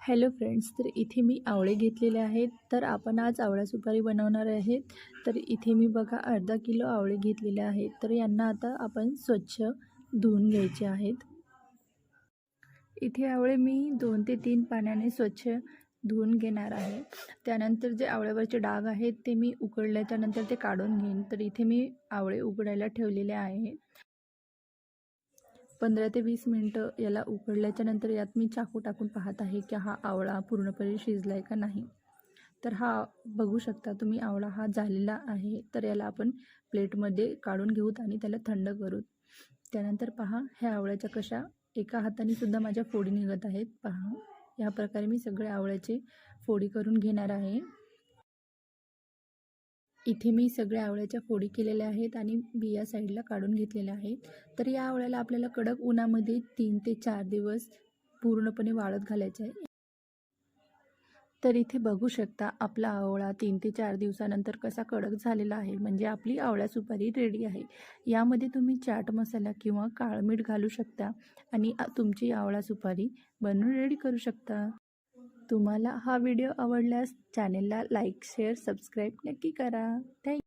Hello friends तर इथे मी आवळे घेतलेले आहेत. तर आपण आज आवळा सुपारी बनवणार आहेत. तर इथे मी बघा अर्धा किलो आवळे घेतलेले आहेत. तर यांना आता आपण स्वच्छ धुवून घ्यायचे आहेत. इथे आवळे मी दोन ते तीन पाण्याने स्वच्छ धुवून घेणार आहे. त्यानंतर जे आवळ्यावरचे डाग आहेत ते मी उकडल्याच्यानंतर ते काढून घेईन. तर इथे मी आवळे उकडायला ठेवलेले आहे. पंधरा ते वीस मिनटं याला उकडल्याच्या नंतर यात मी चाकू टाकून पाहत आहे की हा आवळा पूर्णपणे शिजला आहे का नाही. तर हा बघू शकता तुम्ही आवळा हा झालेला आहे. तर याला आपण प्लेटमध्ये काढून घेऊत आणि त्याला थंड करूत. त्यानंतर पहा ह्या आवळ्याच्या कशा एका हाताने सुद्धा माझ्या फोडी निघत आहेत. पहा या प्रकारे मी सगळे आवळ्याचे फोडी करून घेणार आहे. इथे मी सगळ्या आवळ्याच्या फोडी केलेल्या आहेत आणि बिया साईडला काढून घेतलेल्या आहेत. तर या आवळ्याला आपल्याला कडक उन्हामध्ये तीन ते चार दिवस पूर्णपणे वाळत घालायचे आहे. तर इथे बघू शकता आपला आवळा तीन ते चार दिवसानंतर कसा कडक झालेला आहे. म्हणजे आपली आवळ्या सुपारी रेडी आहे. यामध्ये तुम्ही चाट मसाला किंवा काळमीठ घालू शकता आणि तुमची आवळा सुपारी बनवून रेडी करू शकता. तुम्हाला हा व्हिडिओ आवडल्यास चॅनेलला लाईक शेअर सबस्क्राईब नक्की करा. थँक